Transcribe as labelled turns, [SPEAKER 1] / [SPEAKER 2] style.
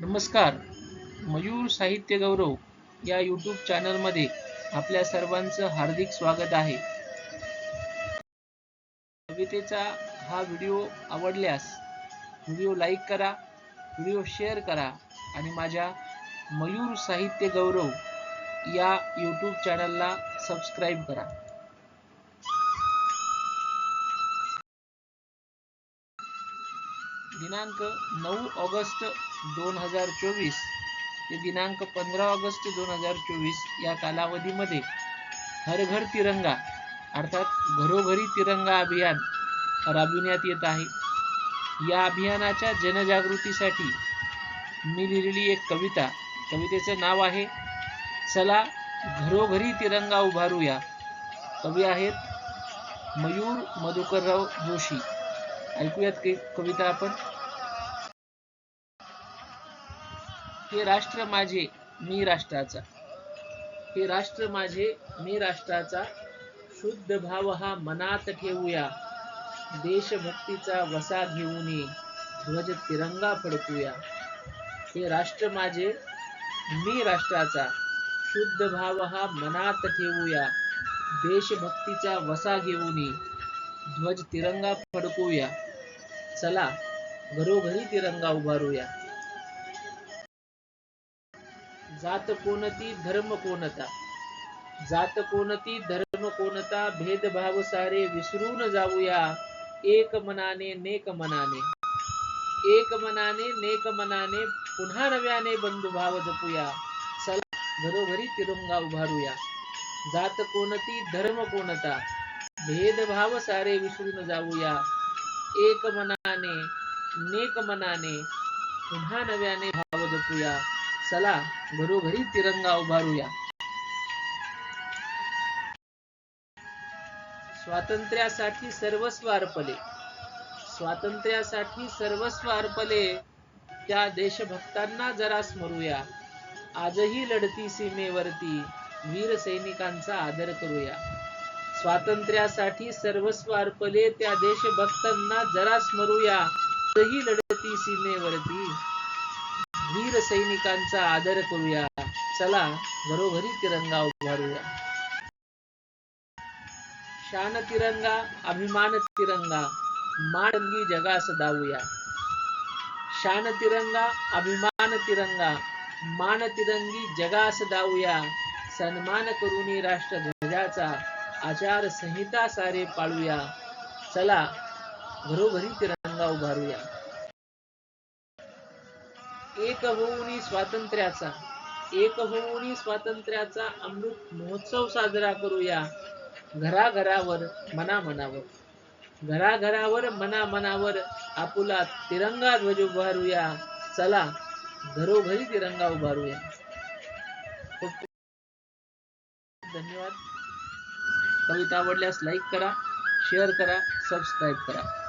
[SPEAKER 1] नमस्कार. मयूर साहित्य गौरव या यूट्यूब चॅनलमध्ये आपल्या सर्वांचं हार्दिक स्वागत आहे. कवितेचा हा व्हिडिओ आवडल्यास व्हिडिओ लाईक करा व्हिडिओ शेअर करा आणि माझ्या मयूर साहित्य गौरव या यूट्यूब चॅनलला सबस्क्राईब करा. दिनांक नऊ ऑगस्ट दोन हजार चोवीस ते दिनांक पंधरा ऑगस्ट दोन हजार चोवीस या कालावधीमध्ये हर घर तिरंगा अर्थात घरोघरी तिरंगा अभियान राबविण्यात येत आहे. या अभियानाच्या जनजागृतीसाठी मी लिहिलेली एक कविता कवितेचं नाव आहे चला घरोघरी तिरंगा उभारूया. कवी आहेत मयूर मधुकरराव जोशी. ऐकूयात की कविता आपण. हे राष्ट्र माझे मी राष्ट्राचा. हे राष्ट्र माझे मी राष्ट्राचा. शुद्ध भाव हा मनात ठेवूया. देशभक्तीचा वसा घेऊन ध्वज तिरंगा फडकूया. हे राष्ट्र माझे मी राष्ट्राचा. शुद्ध भाव हा मनात ठेवूया. देशभक्तीचा वसा घेऊन ध्वज तिरंगा फडकूया. चला घरोघरी तिरंगा उभारूया. जात कोणती धर्म कोणता? जात कोणती धर्म कोणता? भेदभाव सारे विसरून जाऊया. एक मनाने नेक मनाने. एक मनाने नेक मनाने पुन्हा नव्याने बंधुभाव जपूया. चला घरोघरी तिरंगा उभारूया. जात कोणती धर्म कोणता? भेदभाव सारे विसरून जाऊया. एक मनाने नेक मनाने पुन्हा नव्याने भाव जपूया. चला घरोघरी तिरंगा उभारूया. स्वातंत्र्यासाठी सर्वस्व अर्पले स्वातंत्र्यासाठी सर्वस्व अर्पले त्या देशभक्तांना जरा स्मरूया. आजही लढती सीमेवरती वीर सैनिकांचा आदर करूया. स्वातंत्र्यासाठी सर्वस्व अर्पले त्या देशभक्तांना जरा स्मरूया. आजही लढती सीमेवरती. वीर सैनिकांचा आदर करूया. चला घरोघरी तिरंगा उभारूया. शान तिरंगा अभिमान तिरंगा मानगी जगास दावूया शान तिरंगा अभिमान तिरंगा मान तिरंगी जगास दावूया सन्मान करुणी राष्ट्रध्वजाचा आचार संहिता सारे पाळूया. चला घरोघरी तिरंगा उभारूया. एक होऊनी स्वातंत्र्याचा एक होऊनी स्वातंत्र्याचा अमृत महोत्सव साजरा करूया. घराघरावर मना मनावर घराघरावर मना मनावर आपुला तिरंगा ध्वज उभारूया. चला घरोघरी तिरंगा उभारूया. धन्यवाद. कविता आवडल्यास लाईक करा शेअर करा सबस्क्राईब करा.